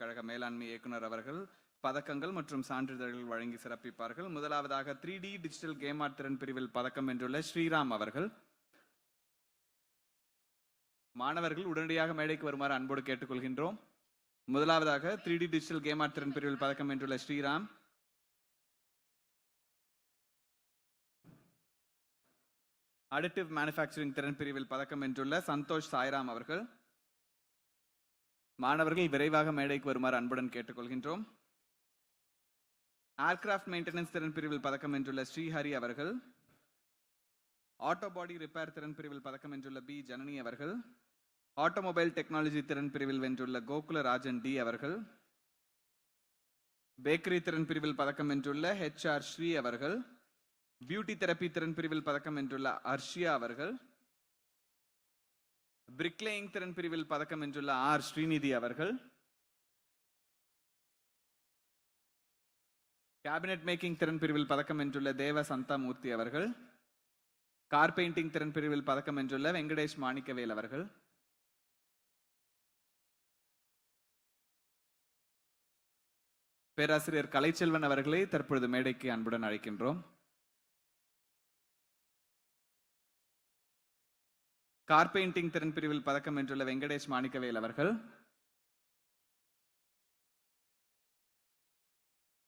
கழக மேலாண்மை இயக்குனர் அவர்கள் பதக்கங்கள் மற்றும் சான்றிதழ்கள் வழங்கி சிறப்பிப்பார்கள். முதலாவதாக three D digital game art திறன் பிரிவில் பதக்கம் வென்றுள்ள ஸ்ரீராம் அவர்கள். மாணவர்கள் உடனடியாக மேடைக்கு வருமாறு அன்போடு கேட்டுக்கொள்கின்றோம். முதலாவதாக three D digital game art திறன் பிரிவில் பதக்கம் வென்றுள்ள ஸ்ரீராம். அடிட்டிவ் மேனுஃபேக்சரிங் திறன் பிரிவில் பதக்கம் வென்றுள்ள சந்தோஷ் சாய்ராம் அவர்கள். மாணவர்கள் விரைவாக மேடைக்கு வருமாறு அன்புடன் கேட்டுக்கொள்கின்றோம். ஏர்கிராஃப்ட் மெயின்டெனன்ஸ் திறன் பிரிவில் பதக்கம் வென்றுள்ள ஸ்ரீஹரி அவர்கள் ஆட்டோ பாடி ரிப்பேர் திறன் பிரிவில் பதக்கம் வென்றுள்ள பி ஜனனி அவர்கள் ஆட்டோமொபைல் டெக்னாலஜி திறன் பிரிவில் வென்றுள்ள கோகுல ராஜன் டி அவர்கள் பேக்கரி திறன் பிரிவில் பதக்கம் வென்றுள்ள ஹெச் ஆர் ஸ்ரீ அவர்கள் பியூட்டி தெரப்பி திறன் பிரிவில் பதக்கம் வென்றுள்ள அர்ஷியா அவர்கள் பிரிக்லேயிங் திறன் பிரிவில் பதக்கம் வென்றுள்ள ஆர். ஸ்ரீநிதி அவர்கள் கேபினெட் மேக்கிங் திறன் பிரிவில் பதக்கம் வென்றுள்ள தேவ சந்தாமூர்த்தி அவர்கள் கார் பெயிண்டிங் திறன் பிரிவில் பதக்கம் வென்றுள்ள வெங்கடேஷ் மாணிக்கவேல் அவர்கள் பேராசிரியர் கலைச்செல்வன் அவர்களை தற்பொழுது மேடைக்கு அன்புடன் அழைக்கின்றோம். கார் பெயிண்டிங் திறன் பிரிவில் பதக்கம் வென்றுள்ள வெங்கடேஷ் மாணிக்கவேல் அவர்கள்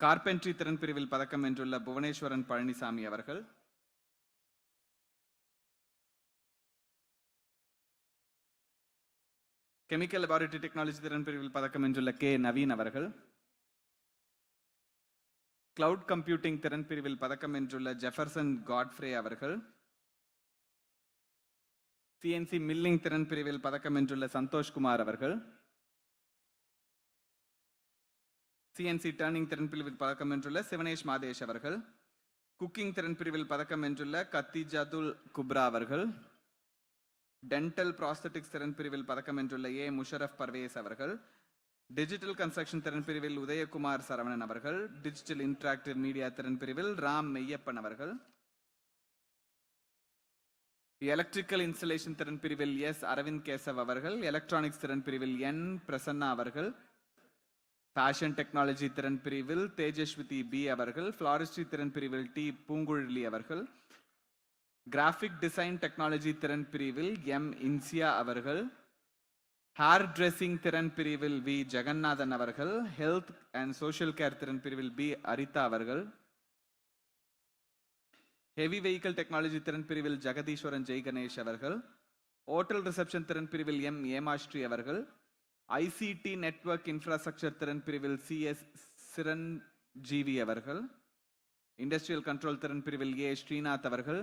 கார்பென்ட்ரி திறன் பிரிவில் பதக்கம் வென்றுள்ள புவனேஸ்வரன் பழனிசாமி அவர்கள் கெமிக்கல் லெபார்டரி டெக்னாலஜி திறன் பிரிவில் பதக்கம் வென்றுள்ள கே. நவீன் அவர்கள் கிளவுட் கம்ப்யூட்டிங் திறன் பிரிவில் பதக்கம் வென்றுள்ள ஜெஃபர்சன் காட்ஃப்ரே அவர்கள் சிஎன்சி மில்லிங் திறன் பிரிவில் பதக்கம் வென்றுள்ள சந்தோஷ்குமார் அவர்கள். சிஎன்சி டர்னிங் திறன் பிரிவில் பதக்கம் வென்றுள்ள சிவனேஷ் மாதேஷ் அவர்கள். குக்கிங் திறன் பிரிவில் பதக்கம் வென்றுள்ள கத்திஜாதுல் குப்ரா அவர்கள். டென்டல் ப்ராஸ்தட்டிக்ஸ் திறன் பிரிவில் பதக்கம் வென்றுள்ள ஏ முஷரஃப் பர்வேஸ் அவர்கள். டிஜிட்டல் கன்ஸ்ட்ரக்ஷன் திறன் பிரிவில் உதயகுமார் சரவணன் அவர்கள். டிஜிட்டல் இன்டராக்டிவ் மீடியா திறன் பிரிவில் ராம் மெய்யப்பன் அவர்கள். எலக்ட்ரிக்கல் இன்ஸ்டலேஷன் திறன் பிரிவில் எஸ். அரவிந்த் கேசவ் அவர்கள் எலக்ட்ரானிக்ஸ் திறன் பிரிவில் என். பிரசன்னா அவர்கள் ஃபேஷன் டெக்னாலஜி திறன் பிரிவில் தேஜஸ்விதி பி. அவர்கள் ஃப்ளாரிஸ்ட்ரி திறன் பிரிவில் டி. பூங்குழலி அவர்கள் கிராஃபிக் டிசைன் டெக்னாலஜி திறன் பிரிவில் எம். இன்சியா அவர்கள் ஹேர் ட்ரெஸ்ஸிங் திறன் பிரிவில் வி. ஜெகநாதன் அவர்கள் ஹெல்த் அண்ட் சோஷியல் கேர் திறன் பிரிவில் பி. அரிதா அவர்கள் ஹெவி வெஹிக்கிள் டெக்னாலஜி திறன் பிரிவில் ஜெகதீஸ்வரன் ஜெய் கணேஷ் அவர்கள். ஹோட்டல் ரிசப்ஷன் திறன் பிரிவில் எம் ஏமாஸ்ரீ அவர்கள். ஐசிடி நெட்வொர்க் இன்ஃப்ராஸ்ட்ரக்சர் திறன் பிரிவில் சி எஸ் சிரன் ஜிவி அவர்கள். இண்டஸ்ட்ரியல் கண்ட்ரோல் திறன் பிரிவில் ஏ ஸ்ரீநாத் அவர்கள்.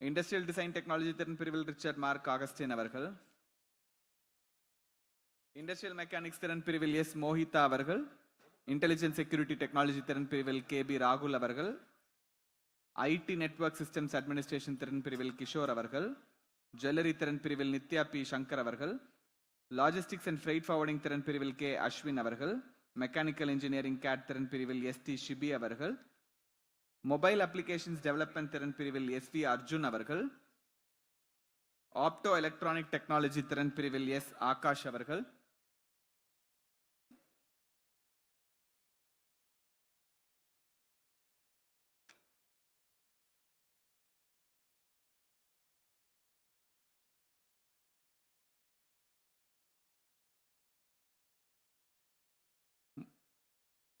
இண்டஸ்ட்ரியல் டிசைன் டெக்னாலஜி திறன் பிரிவில் ரிச்சர்ட் மார்க் ஆகஸ்டின் அவர்கள். இண்டஸ்ட்ரியல் மெக்கானிக்ஸ் திறன் பிரிவில் எஸ் மோஹிதா அவர்கள். இன்டெலிஜென்ஸ் செக்யூரிட்டி டெக்னாலஜி திறன் பிரிவில் கே பி ராகுல் அவர்கள். ஐடி நெட்வொர்க் சிஸ்டம்ஸ் அட்மினிஸ்ட்ரேஷன் திறன் பிரிவில் கிஷோர் அவர்கள் ஜுவல்லரி திறன் பிரிவில் நித்யா பி. சங்கர் அவர்கள் லாஜிஸ்டிக்ஸ் அண்ட் ஃப்ரைட் ஃபார்வர்டிங் திறன் பிரிவில் கே. அஸ்வின் அவர்கள் மெக்கானிக்கல் இன்ஜினியரிங் கேட் திறன் பிரிவில் எஸ் டி ஷிபி அவர்கள் மொபைல் அப்ளிகேஷன்ஸ் டெவலப்மெண்ட் திறன் பிரிவில் எஸ் வி அர்ஜுன் அவர்கள் ஆப்டோ எலக்ட்ரானிக் டெக்னாலஜி திறன் பிரிவில் எஸ் ஆகாஷ் அவர்கள்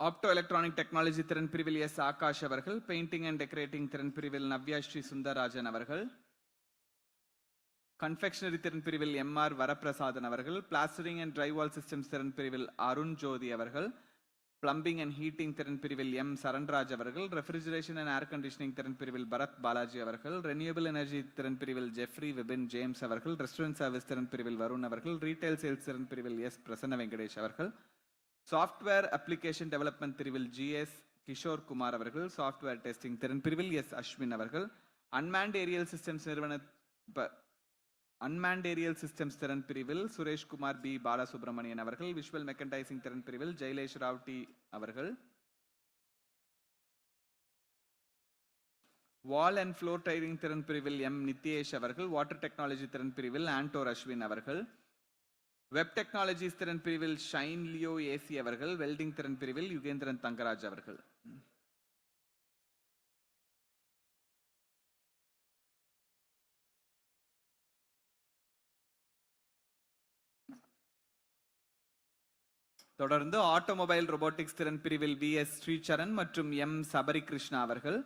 ஆப்டோ எலக்ட்ரானிக் டெக்னாலஜி திறன் பிரிவில் எஸ் ஆகாஷ் அவர்கள் பெயிண்டிங் அண்ட் டெக்கரேட்டிங் திறன் பிரிவில் நவ்யா ஸ்ரீ சுந்தரராஜன் அவர்கள் கன்ஃபெக்ஷனரி திறன் பிரிவில் எம் ஆர் வரப்பிரசாதன் அவர்கள் பிளாஸ்டரிங் அண்ட் ட்ரைவால் சிஸ்டம்ஸ் திறன் பிரிவில் அருண் ஜோதி அவர்கள் பிளம்பிங் அண்ட் ஹீட்டிங் திறன் பிரிவில் எம் சரண்ராஜ் அவர்கள் ரெஃப்ரிஜரேஷன் அண்ட் ஏர் கண்டிஷனிங் திறன் பிரிவில் பரத் பாலாஜி அவர்கள் ரெனியூபிள் எனர்ஜி திறன் பிரிவில் ஜெஃப்ரி விபின் ஜேம்ஸ் அவர்கள் ரெஸ்டாரண்ட் சர்வீஸ் திறன் பிரிவில் வருண் அவர்கள் ரீட்டைல் சேல்ஸ் திறன் பிரிவில் எஸ் பிரசன்ன வெங்கடேஷ் அவர்கள் சாஃப்ட்வேர் அப்ளிகேஷன் டெவலப்மெண்ட் பிரிவில் ஜிஎஸ் கிஷோர் குமார் அவர்கள் சாஃப்ட்வேர் டெஸ்டிங் திறன் பிரிவில் எஸ் அஸ்வின் அவர்கள். அன்மேண்ட் ஏரியல் சிஸ்டம்ஸ் நிறுவன ப- அன்மேண்ட் ஏரியல் சிஸ்டம்ஸ் திறன் பிரிவில் சுரேஷ்குமார் பி. பாலசுப்ரமணியன் அவர்கள் விஷுவல் மெக்கன்டைசிங் திறன் பிரிவில் ஜெயலேஷ் ராவ் டி. அவர்கள். வால் அண்ட் ஃப்ளோர் டைரிங் திறன் பிரிவில் எம் நித்யேஷ் அவர்கள் வாட்டர் டெக்னாலஜி திறன் பிரிவில் ஆண்டோர் அஸ்வின் அவர்கள். வெப் டெக்னாலஜிஸ் திறன் பிரிவில் ஷைன் லியோ ஏசி அவர்கள் வெல்டிங் திறன் பிரிவில் யுகேந்திரன் தங்கராஜ் அவர்கள். தொடர்ந்து ஆட்டோமொபைல் ரொபோட்டிக்ஸ் திறன் பிரிவில் வி எஸ் ஸ்ரீசரன் மற்றும் எம் சபரி கிருஷ்ணா அவர்கள்.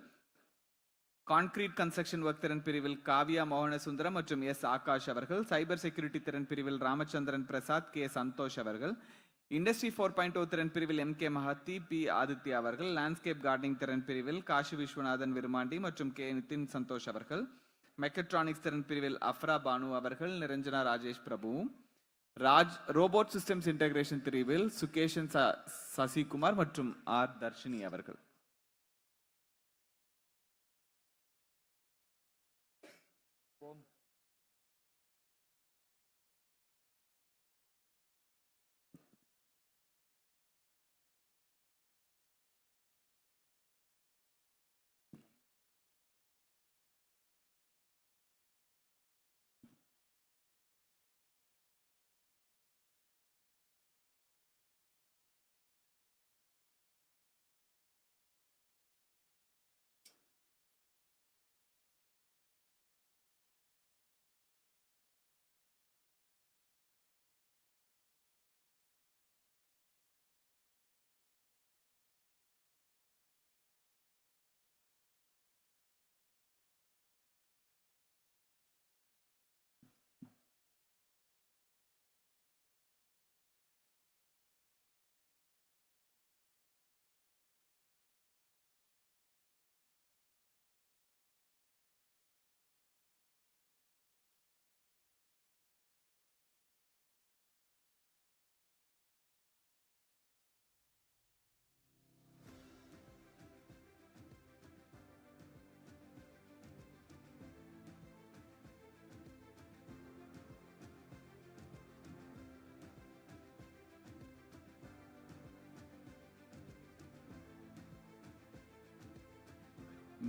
கான்கிரீட் கன்ஸ்ட்ரக்ஷன் ஒர்க் திறன் பிரிவில் காவியா மோகனசுந்தரம் மற்றும் எஸ் ஆகாஷ் அவர்கள் சைபர் செக்யூரிட்டி திறன் பிரிவில் ராமச்சந்திரன் பிரசாத் கே சந்தோஷ் அவர்கள் இண்டஸ்ட்ரி ஃபோர் பாயிண்ட் ஓ திறன் பிரிவில் M K Mahathi P Aditya அவர்கள் லேண்ட்ஸ்கேப் கார்டனிங் திறன் பிரிவில் காஷி விஸ்வநாதன் விருமாண்டி மற்றும் கே நிதின் சந்தோஷ் அவர்கள் மெக்கட்ரானிக்ஸ் திறன் பிரிவில் அஃப்ரா பானு அவர்கள் நிரஞ்சனா ராஜேஷ் பிரபுவும் ராஜ் ரோபோட் சிஸ்டம்ஸ் இன்டகிரேஷன் பிரிவில் சுகேஷன் ச- சசிகுமார் மற்றும் ஆர் தர்ஷினி அவர்கள்.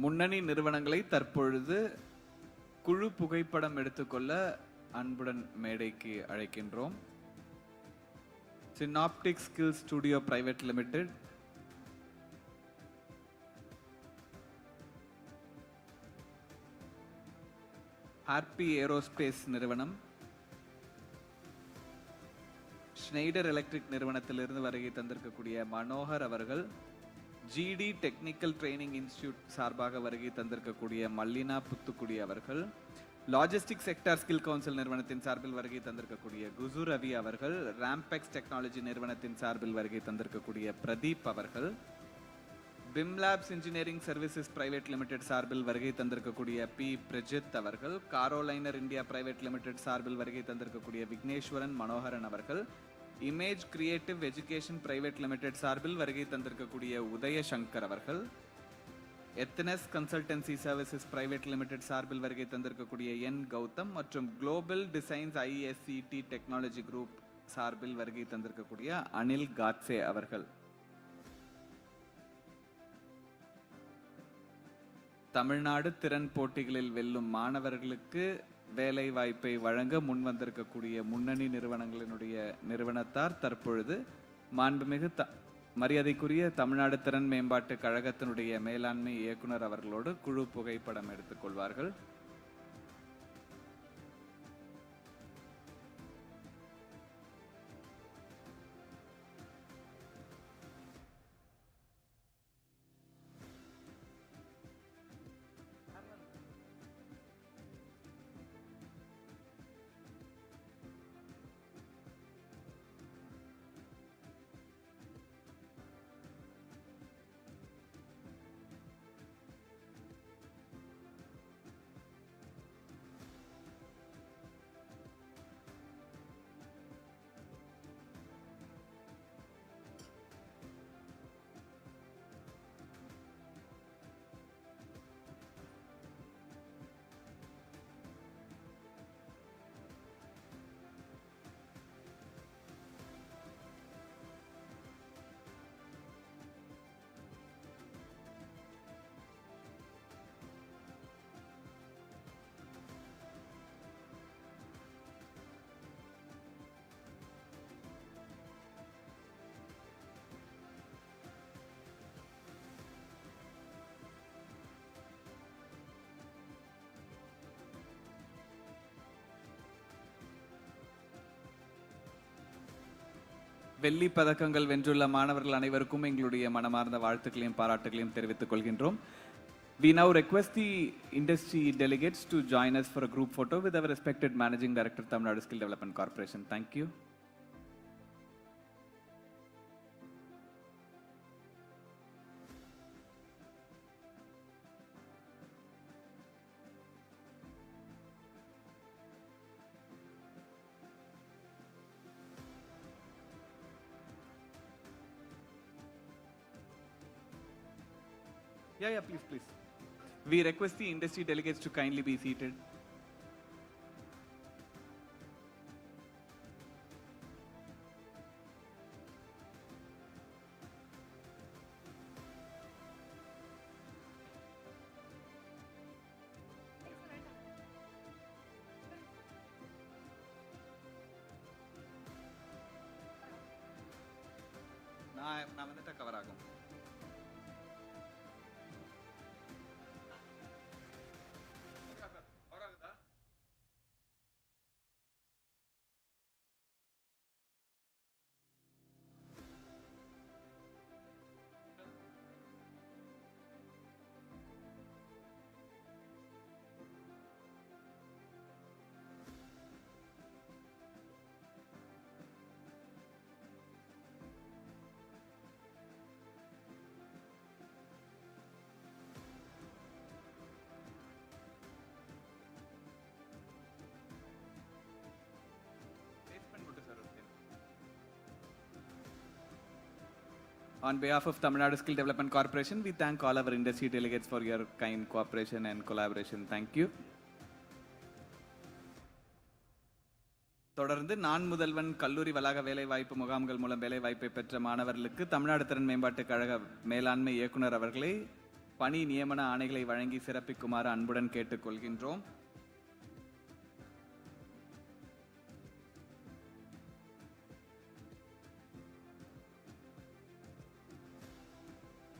முன்னணி நிறுவனங்களை தற்பொழுது குழு புகைப்படம் எடுத்துக்கொள்ள அன்புடன் மேடைக்கு அழைக்கின்றோம். Synaptic skill studio private limited Harpy aerospace நிறுவனம். ஸ்னைடர் எலக்ட்ரிக் நிறுவனத்திலிருந்து வருகை தந்திருக்கக்கூடிய மனோகர் அவர்கள். ஜிடி டெக்னிக்கல் ட்ரைனிங் இன்ஸ்டிடியூட் சார்பாக வருகை தந்திருக்கக்கூடிய மல்லினா புத்துக்குடி அவர்கள் லாஜிஸ்டிக் செக்டார் ஸ்கில் கவுன்சில் நிறுவனத்தின் சார்பில் வருகை தந்திருக்கக்கூடிய குசு ரவி அவர்கள் ராம்பெக்ஸ் டெக்னாலஜி நிறுவனத்தின் சார்பில் வருகை தந்திருக்கக்கூடிய பிரதீப் அவர்கள் BIMLabs engineering services private limited சார்பில் வருகை தந்திருக்கக்கூடிய பி பிரஜித் அவர்கள் காரோலைனர் இந்தியா பிரைவேட் லிமிடெட் சார்பில் வருகை தந்திருக்கக்கூடிய விக்னேஸ்வரன் மனோகரன் அவர்கள் image creative education private limited சார்பில் வருகை தந்திருக்கக்கூடிய உதயசங்கர் அவர்கள் Ethnus consultancy services private limited சார்பில் வருகை தந்திருக்கக்கூடிய என் கௌதம் மற்றும் global designs ISCD technology group சார்பில் வருகை தந்திருக்கக்கூடிய அனில் காட்சே அவர்கள். தமிழ்நாடு திறன் போட்டிகளில் வெல்லும் மாணவர்களுக்கு வேலை வாய்ப்பை வழங்க முன் வந்திருக்கக்கூடிய முன்னணி நிறுவனங்களினுடைய நிறுவனத்தார் தற்பொழுது மாண்புமிகு த மரியாதைக்குரிய தமிழ்நாடு திறன் மேம்பாட்டு கழகத்தினுடைய மேலாண்மை இயக்குனர் அவர்களோடு குழு புகைப்படம் எடுத்துக்கொள்வார்கள் வெள்ளி பதக்கங்கள் வென்றுள்ள மாணவர்கள் அனைவருக்கும் எங்களுடைய மனமார்ந்த வாழ்த்துக்களையும் பாராட்டுகளையும் தெரிவித்துக் கொள்கின்றோம் We now request the industry delegates to join us for a group photo with our respected Managing Director, Tamil Nadu Skill Development Corporation. Thank you. Yeah, yeah, please, please. We request the industry delegates to kindly be seated. On behalf of Tamil Nadu Skill Development Corporation, we thank all our industry delegates for your kind cooperation and collaboration. Thank you. தொடர்ந்து நான் முதல்வன் கல்லூரி வளாக வேலைவாய்ப்பு முகாம்கள் மூலம் வேலைவாய்ப்பை பெற்ற மாணவர்களுக்கு தமிழ்நாடு திறன் மேம்பாட்டுக் கழக மேலாண்மை இயக்குனர் அவர்களை பணி நியமன ஆணைகளை வழங்கி சிறப்பிக்குமாறு அன்புடன் கேட்டுக்கொள்கின்றோம்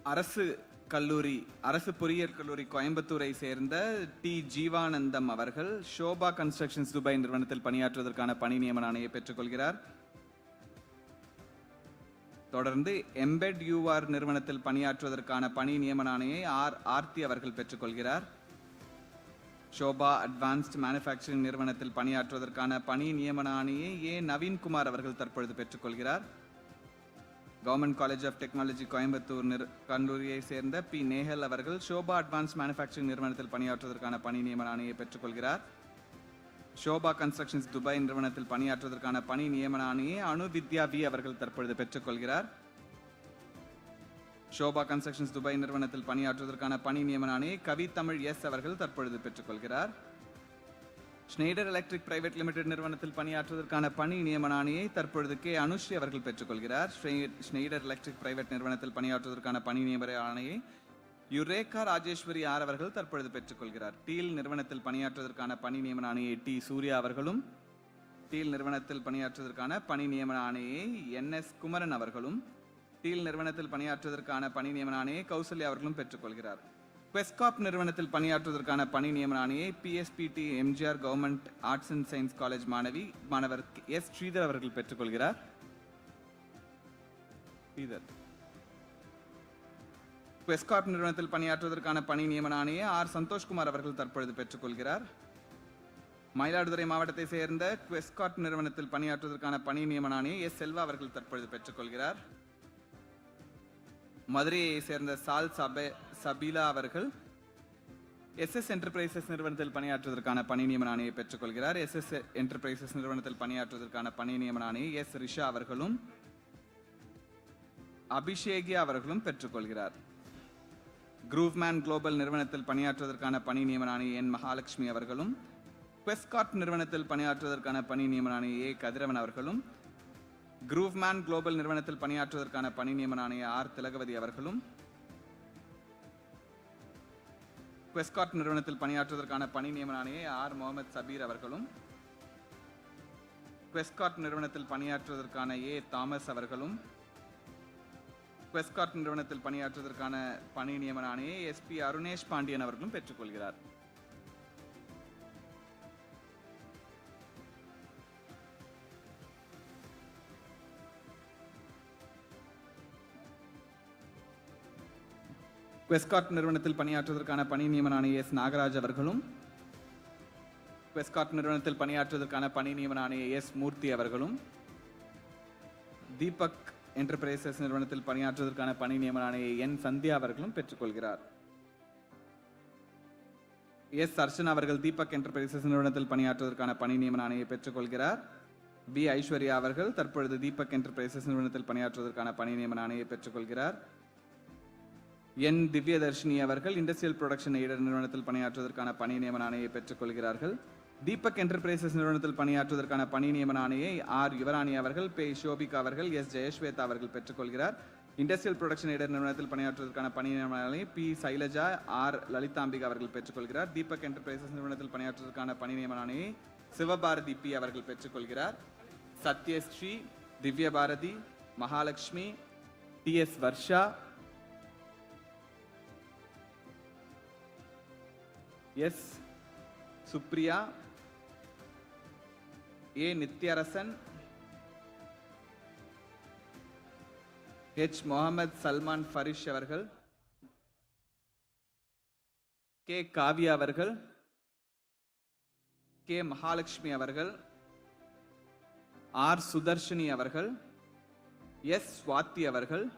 அரசு கல்லூரி அரசு பொறியியல் கல்லூரி கோயம்புத்தூரை சேர்ந்த டி. ஜீவானந்தம் அவர்கள் ஷோபா கன்ஸ்ட்ரக்ஷன்ஸ் துபாய் நிறுவனத்தில் பணியாற்றுவதற்கான பணி நியமன ஆணையை பெற்றுக்கொள்கிறார். தொடர்ந்து எம்பெட் யூஆர் நிறுவனத்தில் பணியாற்றுவதற்கான பணி நியமன ஆணையை ஆர். ஆர்த்தி அவர்கள் பெற்றுக்கொள்கிறார். ஷோபா அட்வான்ஸ்ட் மேனுஃபேக்சரிங் நிறுவனத்தில் பணியாற்றுவதற்கான பணி நியமன ஆணையை ஏ. நவீன்குமார் அவர்கள் தற்பொழுது பெற்றுக்கொள்கிறார். Government college of technology Coimbatore நிறு கல்லூரியை சேர்ந்த பி. நேஹல் அவர்கள் ஷோபா அட்வான்ஸ் மேனுஃபேக்சரிங் நிறுவனத்தில் பணியாற்றுவதற்கான பணி நியமன ஆணையை பெற்றுக்கொள்கிறார். ஷோபா கன்ஸ்ட்ரக்ஷன்ஸ் துபாய் நிறுவனத்தில் பணியாற்றுவதற்கான பணி நியமன ஆணையை அனு வித்யா வி அவர்கள் தற்பொழுது பெற்றுக்கொள்கிறார். ஷோபா கன்ஸ்ட்ரக்ஷன்ஸ் துபாய் நிறுவனத்தில் பணியாற்றுவதற்கான பணி நியமன ஆணையை கவி தமிழ் எஸ் அவர்கள் தற்பொழுது பெற்றுக்கொள்கிறார். ஸ்னெய்டர் எலக்ட்ரிக் பிரைவேட் லிமிடெட் நிறுவனத்தில் பணியாற்றுவதற்கான பணி நியமன ஆணையை தற்பொழுது கே. அனுஸ்ரீ அவர்கள் பெற்றுக்கொள்கிறார். ஸ்ரீ- எலக்ட்ரிக் பிரைவேட் நிறுவனத்தில் பணியாற்றுவதற்கான பணி நியமன ஆணையை யுரேகா ராஜேஸ்வரி ஆர் அவர்கள் தற்பொழுது பெற்றுக்கொள்கிறார். டீல் நிறுவனத்தில் பணியாற்றுவதற்கான பணி நியமன ஆணையை டி. சூர்யா அவர்களும் டீல் நிறுவனத்தில் பணியாற்றுவதற்கான பணி நியமன ஆணையை என். எஸ். குமரன் அவர்களும் டீல் நிறுவனத்தில் பணியாற்றுவதற்கான பணி நியமன ஆணையை கௌசல்யா அவர்களும் பெற்றுக்கொள்கிறார். குவெஸ்காப் நிறுவனத்தில் பணியாற்றுவதற்கான பணி நியமன ஆணையை PSPT MGR government arts and science college மாணவி மாணவர் எஸ் ஸ்ரீதர் அவர்கள் பெற்றுக்கொள்கிறார் ஸ்ரீதர். குவெஸ்காப் நிறுவனத்தில் பணியாற்றுவதற்கான பணி நியமன ஆணையை ஆர் சந்தோஷ்குமார் அவர்கள் தற்பொழுது பெற்றுக்கொள்கிறார் மயிலாடுதுறை மாவட்டத்தை சேர்ந்த குவெஸ்காட் நிறுவனத்தில் பணியாற்றுவதற்கான பணி நியமன ஆணையை எஸ் செல்வா அவர்கள் தற்பொழுது பெற்றுக்கொள்கிறார் மதுரையை சேர்ந்த சால் சபே சபீலா அவர்கள் எஸ்எஸ் என்டர்பிரைசஸ் நிறுவனத்தில் பணியாற்றுவதற்கான பணி நியமன ஆணையை பெற்றுக்கொள்கிறார். எஸ்எஸ் என்டர்பிரைசஸ் நிறுவனத்தில் பணியாற்றுவதற்கான பணி நியமன ஆணையை எஸ் ரிஷா அவர்களும் அபிஷேகி அவர்களும் பெற்றுக்கொள்கிறார். குரூவ்மேன் குளோபல் நிறுவனத்தில் பணியாற்றுவதற்கான பணி நியமன என் மகாலட்சுமி அவர்களும் குவெஸ்காட் நிறுவனத்தில் பணியாற்றுவதற்கான பணி நியமன ஏ கதிரவன் அவர்களும் குரூவ்மேன் குளோபல் நிறுவனத்தில் பணியாற்றுவதற்கான பணி நியமன ஆர் திலகவதி அவர்களும் குவெஸ்காட் நிறுவனத்தில் பணியாற்றுவதற்கான பணி நியமன ஆணையை ஆர். முகமது சபீர் அவர்களும் குவெஸ்காட் நிறுவனத்தில் பணியாற்றுவதற்கான ஏ. தாமஸ் அவர்களும் குவெஸ்காட் நிறுவனத்தில் பணியாற்றுவதற்கான பணி நியமன ஆணையை எஸ்பி அருணேஷ் பாண்டியன் அவர்களும் பெற்றுக்கொள்கிறார். குவெஸ்காட் நிறுவனத்தில் பணியாற்றுவதற்கான பணி நியமன ஆணையை எஸ் நாகராஜ் அவர்களும் குவெஸ்காட் நிறுவனத்தில் பணியாற்றுவதற்கான பணி நியமன ஆணையை எஸ் மூர்த்தி அவர்களும் தீபக் என்டர்பிரைசஸ் நிறுவனத்தில் பணியாற்றுவதற்கான பணி நியமன ஆணையை என் சந்தியா அவர்களும் பெற்றுக்கொள்கிறார். எஸ் அர்ச்சனா அவர்கள் தீபக் என்டர்பிரைசஸ் நிறுவனத்தில் பணியாற்றுவதற்கான பணி நியமன ஆணையை பெற்றுக்கொள்கிறார். பி ஐஸ்வர்யா அவர்கள் தற்பொழுது தீபக் என்டர்பிரைசஸ் நிறுவனத்தில் பணியாற்றுவதற்கான பணி நியமன ஆணையை பெற்றுக்கொள்கிறார். என் திவ்யதர்ஷினி அவர்கள் இண்டஸ்ட்ரியல் ப்ரொடக்ஷன் எய்டர் நிறுவனத்தில் பணியாற்றுவதற்கான பணி நியமன ஆணையை பெற்றுக்கொள்கிறார்கள். தீபக் என்டர்பிரைசஸ் நிறுவனத்தில் பணியாற்றுவதற்கான பணி நியமன ஆணையை ஆர் யுவராணி அவர்கள் பே ஷோபிகா அவர்கள் எஸ் ஜெயஸ்வேதா அவர்கள் பெற்றுக்கொள்கிறார். இண்டஸ்ட்ரியல் ப்ரொடக்ஷன் எய்டர் நிறுவனத்தில் பணியாற்றுவதற்கான பணி நியமன ஆணையை பி சைலஜா ஆர் லலிதாம்பிகா அவர்கள் பெற்றுக்கொள்கிறார். தீபக் என்டர்பிரைசஸ் நிறுவனத்தில் பணியாற்றுவதற்கான பணி நியமன ஆணையை சிவபாரதி பி அவர்கள் பெற்றுக்கொள்கிறார். Sathyasri Divya Bharathi Mahalakshmi D S Varsha S Supriya A Nithyarasan H Mohammed Salman Farish அவர்கள் கே காவ்யா அவர்கள் கே மகாலட்சுமி அவர்கள் ஆர் சுதர்ஷினி அவர்கள் எஸ் சுவாத்தி அவர்கள்.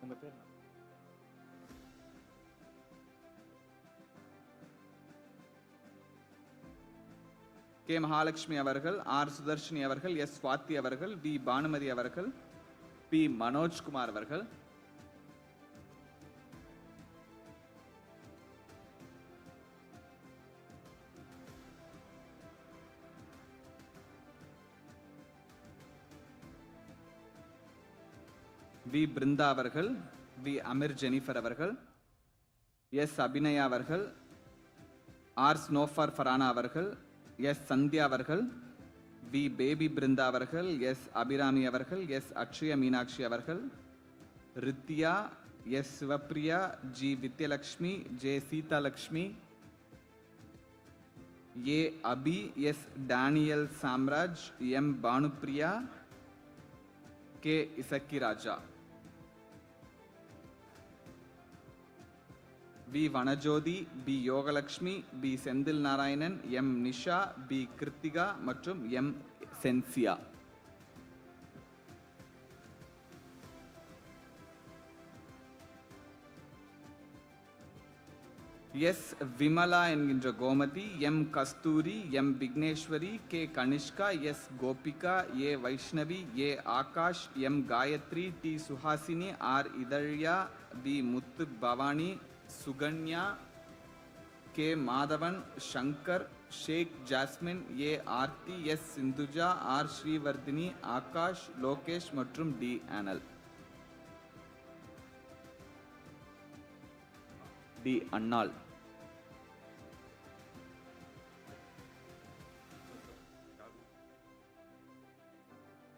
உங்கள் பேர் கே மகாலட்சுமி அவர்கள் ஆர் சுதர்ஷினி அவர்கள் எஸ் சுவாதி அவர்கள் வி பானுமதி அவர்கள் பி மனோஜ்குமார் அவர்கள். வி பிருந்தா அவர்கள் வி அமீர் ஜெனிஃபர் அவர்கள் எஸ் அபிநயா அவர்கள் ஆர் ஸ்னோஃபார் ஃபரானா அவர்கள் எஸ் சந்தியா அவர்கள் வி பேபி பிருந்தா அவர்கள் எஸ் அபிராமி அவர்கள் எஸ் அக்ஷய மீனாட்சி அவர்கள் Rithya S Sivapriya G Vidyalakshmi J Seethalakshmi A Abi S Daniel Samraj M Bhanupriya K Isakki Raja V Vanajothi P Yogalakshmi P Senthil Narayanan M Nisha P Krithika மற்றும் M சென்சியா. S Vimala என்கின்ற Gomathi M Kasthuri M Vigneswari K Kanishka S Gopika A Vaishnavi A Akash M Gayathri D Suhasini R Ithazhya P Muthu Bhavani Sukanya K. Madhavan Shankar Sheikh Jasmine A. Aarthi S. Sindhuja R. Srivardhini Akash Lokesh மற்றும் D. Anal T. Annal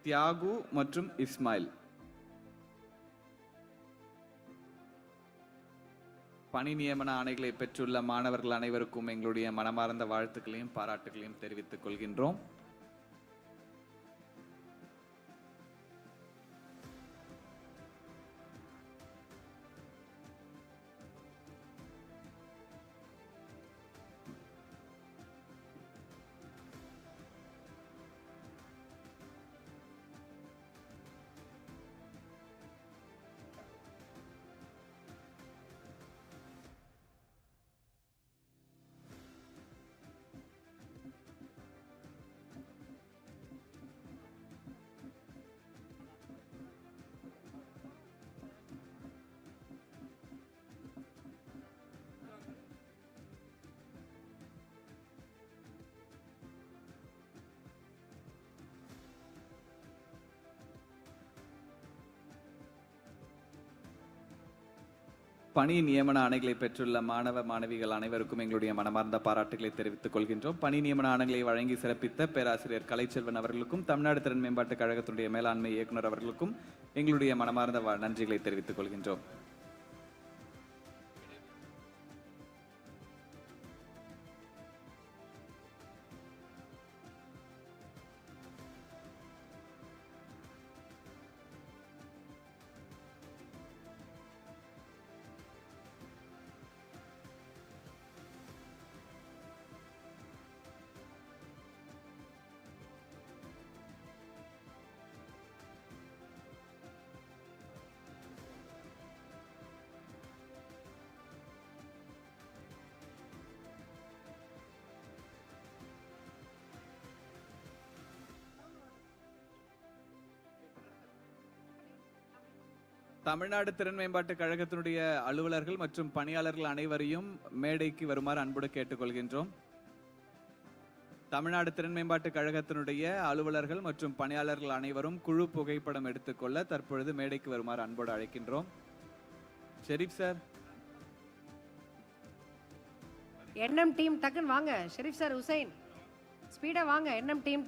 Thiyagu மற்றும் இஸ்மாயில். பணி நியமன ஆணைகளை பெற்றுள்ள மாணவர்கள் அனைவருக்கும் எங்களுடைய மனமார்ந்த வாழ்த்துக்களையும் பாராட்டுகளையும் தெரிவித்துக் கொள்கின்றோம். பணி நியமன ஆணைகளை பெற்றுள்ள மாணவ மாணவிகள் அனைவருக்கும் எங்களுடைய மனமார்ந்த பாராட்டுகளை தெரிவித்துக் கொள்கின்றோம். பணி நியமன ஆணைகளை வழங்கி சிறப்பித்த பேராசிரியர் கலைச்செல்வன் அவர்களுக்கும் தமிழ்நாடு திறன் மேம்பாட்டுக் கழகத்தினுடைய மேலாண்மை இயக்குனர் அவர்களுக்கும் எங்களுடைய மனமார்ந்த நன்றிகளை தெரிவித்துக் கொள்கின்றோம். தமிழ்நாடு திறன் மேம்பாட்டு கழகத்தினுடைய அலுவலர்கள் மற்றும் பணியாளர்கள் அனைவரையும் மேடைக்கு வருமாறு அன்போடு கேட்டுக்கொள்கின்றோம். தமிழ்நாடு திறன் மேம்பாட்டு கழகத்தினுடைய அலுவலர்கள் மற்றும் பணியாளர்கள் அனைவரும் குழு புகைப்படம் எடுத்துக்கொள்ள தற்பொழுது மேடைக்கு வருமாறு அன்போடு அழைக்கின்றோம். ஷெரீப் சார். என்எம் டீம் டக்குன்னு வாங்க. ஷெரீப் சார் ஹுசைன் ஸ்பீடா வாங்க. என்எம் டீம்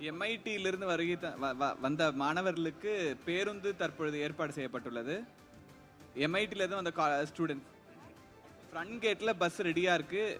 எம்ஐடியிலிருந்து வருகை வ- வ- வந்த மாணவர்களுக்கு பேருந்து தற்பொழுது ஏற்பாடு செய்யப்பட்டுள்ளது. எம்ஐடியிலிருந்து வந்த ஸ்டூடெண்ட்ஸ் ஃப்ரண்ட் கேட்டில் பஸ் ரெடியாக இருக்குது